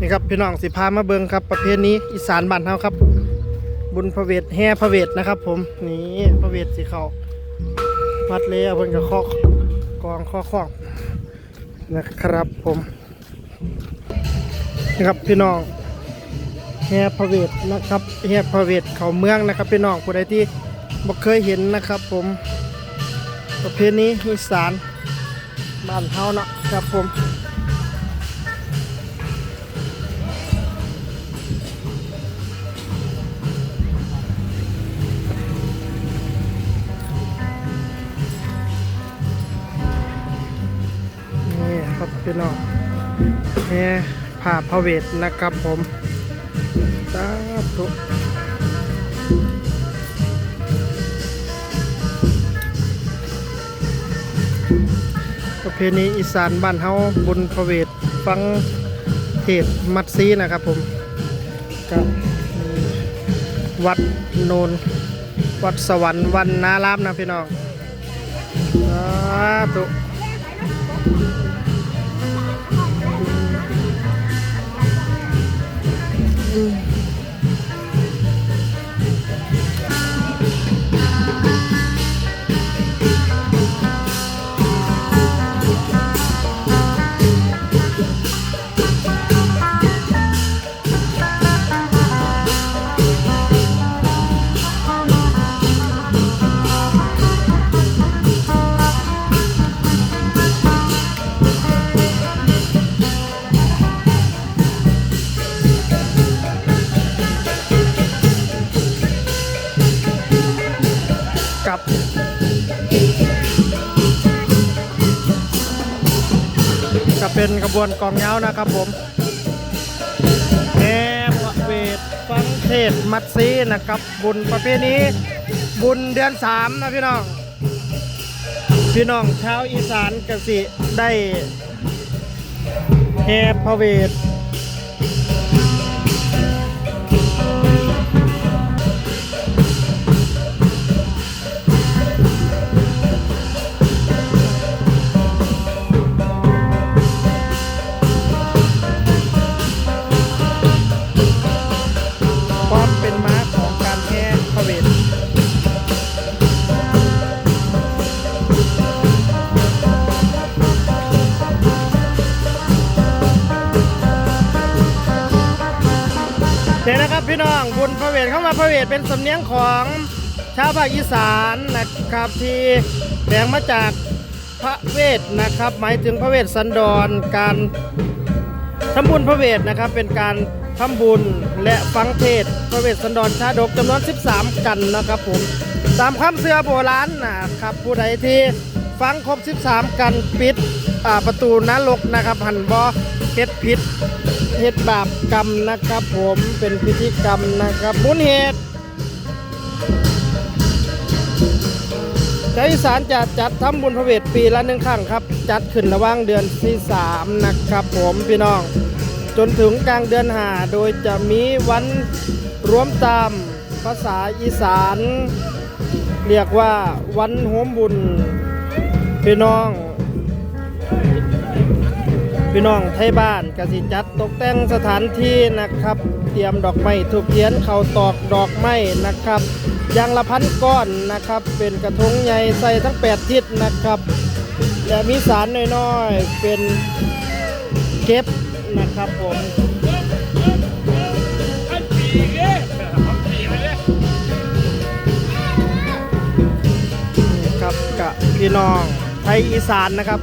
นี่ครับพี่น้องสิพามาเบิงครับ ประเพณีอีสานบ้านเฮาครับ บุญพระเวทแห่พระเวทนะครับ ผมนี่พระเวทสิเขาวัดเลยเพิ่นก็เคาะกองข้อข้องนะครับผมนี่ครับพี่น้องแห่พระเวทนะครับแห่พระเวทเขาเมืองนะครับ พี่น้องผู้ใดที่บ่เคยเห็นนะครับ ผม ประเพณีอีสานบ้านเฮาเนาะครับผม พี่น้องแห่ผ่าพระเวทนะครับผมสาธุประเพณีอีสานบ้านเฮาบุญพระเวทฟังเทศมัดซีนะครับผมกับวัดโนนวัดสวรรค์วันนารามนะพี่น้องสาธุ กั ก็เป็นกระบวนกองเงานะครับผมแห่ประเวทฟังเทศมัดซีนะครับ บุญประเภทนี้ บุญเดือนสามนะพี่น้อง พี่น้องชาวอีสานกสิได้แห่พระเวท พี่น้องบุญพระเวทเข้ามาพระเวทเป็นสำเนียงของชาวภาคอีสานนะครับที่แบ่งมาจากพระเวทนะครับ หมายถึงพระเวทสันดรการทำบุญพระเวทนะครับเป็นการทำบุญและฟังเทศพระเวทสันดรชาดกจำนวน 13 กันนะครับผมตามคำเสือโบราณนะครับผู้ใดที่ฟังครบ 13 กันปิดประตูนรกนะครับหันบอ เฮ็ดผิดเฮ็ดบาปกรรมนะครับ ผมเป็นพิธีกรรมนะครับบุญเหตุชาวอีสานจะจัดทำบุญพระเวทปีละหนึ่งครั้งครับ จัดขึ้นระหว่างเดือนที่สามนะครับ ผมพี่น้อง จนถึงกลางเดือนหาโดยจะมีวันรวมตามภาษาอีสาน เรียกว่าวันโหมบุญ พี่น้อง พี่น้องไทยบ้านกสิจัดตกแต่งสถานที่นะครับ เตรียมดอกไม้ถูกเทียนเขาตอกดอกไม้นะครับยางละพันก้อนนะครับ เป็นกระทงใหญ่ใส่ทั้ง 8 ทิศนะครับ และมีสารน้อยๆ เป็นเก็บนะครับผมนี่ครับกับพี่น้องไทยอีสานนะครับ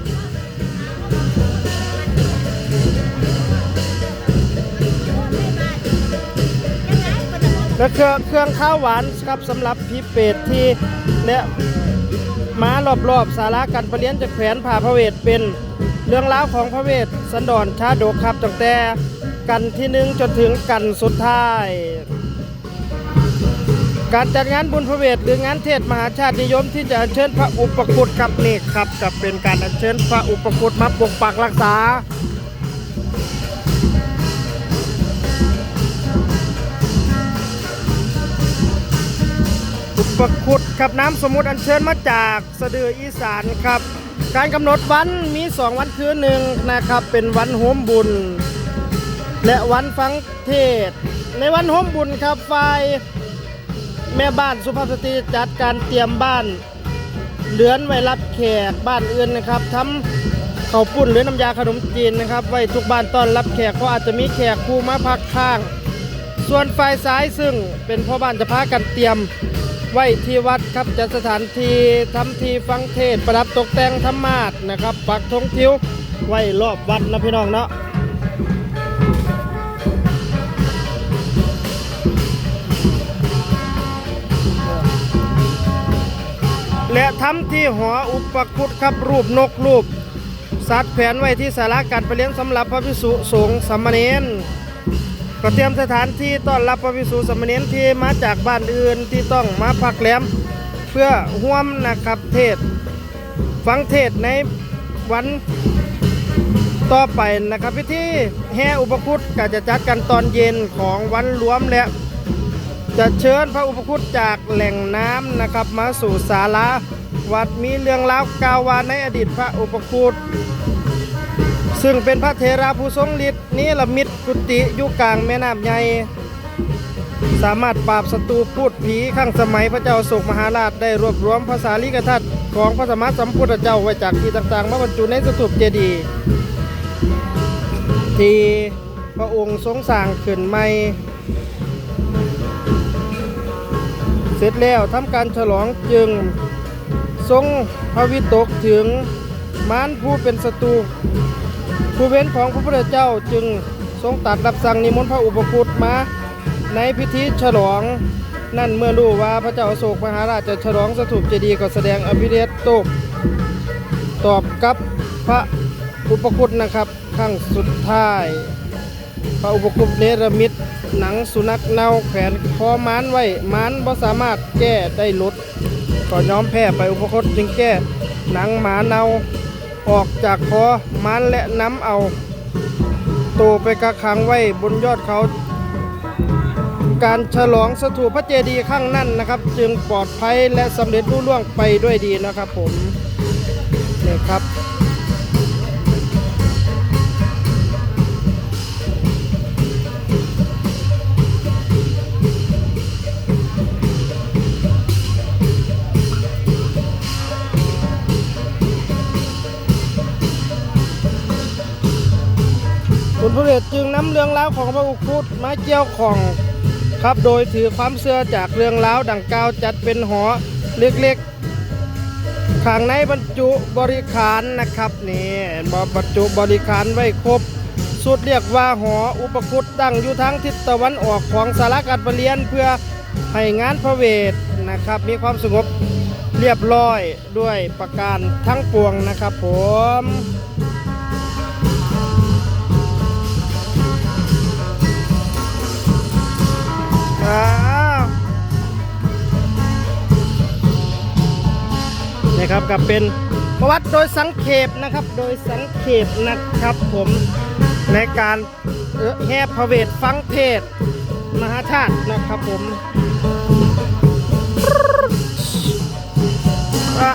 และเครื่องเครื่องข้าวหวานครับสำหรับพี่เป็ดที่และม้ารอบๆสาราการประเรียนจากแขวนผ่าพระเวทเป็นเรื่องราวของพระเวทสันดรชาดกครับตั้งแต่กันที่หนึ่งจนถึงกันสุดท้าย การจัดงานบุญพระเวทหรืองานเทศมหาชาตินิยมที่จะเชิญพระอุปคุตครับนี่ครับจะเป็นการเชิญพระอุปคุตมาปกปักรักษา อุปคุตครับน้ำสมุทรอัญเชิญมาจากสะดืออีสานครับ การกำหนดวันมี 2 วันคือหนึ่งนะครับ เป็นวันโฮมบุญ และวันฟังเทศ ในวันโฮมบุญครับฝ่ายแม่บ้านสุภาพสตรีจัดการเตรียมบ้านเหลือนไว้รับแขกบ้านอื่นนะครับทำข้าวปุ้นหรือน้ำยาขนมจีนนะครับ ไว้ทุกบ้านต้อนรับแขกเพราะอาจจะมีแขกผู้มาพักข้าง ส่วนฝ่ายซ้ายซึ่งเป็นพ่อบ้านจะพากันเตรียม ไว้ที่วัดครับจัดสถานที่ทำทีฟังเทศประดับตกแต่งธรรมาสนะครับ ปักธงทิวไว้รอบวัดนะพี่น้องเนาะและทำที่หออุปคุตครับรูปนกรูป สัตว์แผนไว้ที่สาราการประเลี้ยงสำหรับพระภิกษุสงฆ์สามเณร ก็เตรียมสถานที่ต้อนรับพระภิกษุสามเณรที่มาจากบ้านอื่นที่ต้องมาพักแรมเพื่อห่วมนะครับเทศ ฟังเทศในวันต่อไปนะครับพิธีแห่อุปคุตก็จะจัดกันตอนเย็นของวันรวมและ จะเชิญพระอุปคุตจากแหล่งน้ำนะครับมาสู่ศาลาวัดมีเรื่องราวกล่าวาในอดีตพระอุปคุต ซึ่งเป็นพระเทราผู้ทรงฤทธิ์นี้ละมิตกุฏิอยู่กลางแม่น้ำใหญ่สามารถปราบศัตรูพูดผีข้างสมัยพระเจ้าอโศกมหาราชได้รวบรวมภาษาลิกทัตของพระสมมาสัมพุทธเจ้าไว้จากที่ต่างๆ มาบรรจุในสถูปเจดีย์ที่พระองค์ทรงสร้างขึ้นใหม่เสร็จแล้วทำการฉลองจึงทรงพระวิตกถึงมารผู้เป็นศัตรู ผู้เว้นของพระพุทธเจ้าจึงทรงตัดรับสั่งนิมนต์พระอุปคุตมาในพิธีฉลอง นั่นเมื่อรู้ว่าพระเจ้าโศกมหาราชจะฉลองสถูปเจดีย์ก็แสดงอภิเดชโตกตอบกับพระอุปคุตนะครับครั้งสุดท้าย พระอุปคุปเนรมิตหนังสุนัขเน่าแขวนคอม้านไว้ม้านบ่สามารถแก้ได้ลดก็ยอมแพ้ไปอุปคุตจึงแก้หนังหมาเน่า ออกจากคอม้านและน้ำเอาโตไปกระคังไว้บนยอดเขา การฉลองสถูพระเจดีย์ข้างนั่นนะครับ จึงปลอดภัยและสำเร็จรุ่ล่วงไปด้วยดีนะครับผมนี่ครับ ระเวทจึงนำเรื่องราวของพระอุคุตมาเกี่ยวของครับโดยถือความเชื่อจากเรื่องราวดังกล่าวจัดเป็นหอเล็กๆข้างในบรรจุบริขารนะครับนี่บรรจุบริขารไว้ครบสุดเรียกว่าหออุปคุตตั้งอยู่ทางทิศตะวันออกของสารการประเรียนเพื่อให้งานพระเวทนะครับ มีความสงบเรียบร้อยด้วยประการทั้งปวงนะครับผม อ้าวนี่ครับกับเป็นประวัติโดยสังเขปนะครับ โดยสังเขปนะครับผมในการแห่พระเวทฟังเทศมหาชาตินะครับผมอะ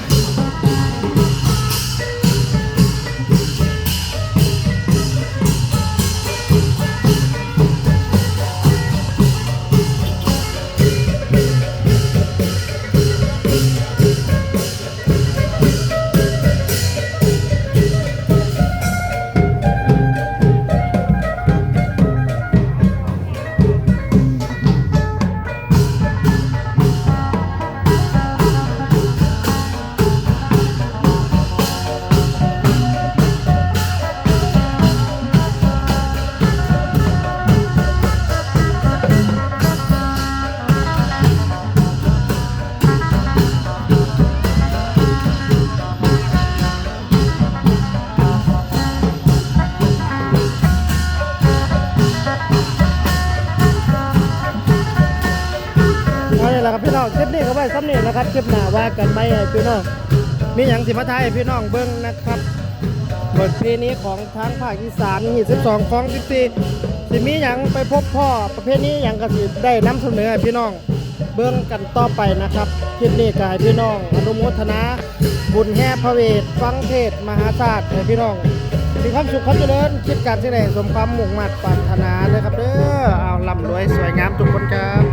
ซ้ำนี่นะครับคลิปหน้าว่ากันไหมพี่น้องมีอย่างสิมาทยพี่น้องเบิ้งนะครับบทเพลงนี้ของทางภาคอีสานหีสิบสองของสิบสี่สิมีอย่างไปพบพ่อประเภทนี้อย่างก็สิได้นำเสนอพี่น้องเบิ้องกันต่อไปนะครับคลิปนี้ก็ให้พี่น้องอนุโมทนาบุญแห่พระเวทฟังเทศมหาศาสตร์ให้พี่น้องมีความสุขความเจริญคิดการที่ไหนสมความมุ่งมั่นปรารถนาเลยครับเด้อเอาลำรวยสวยงามทุกคนครับ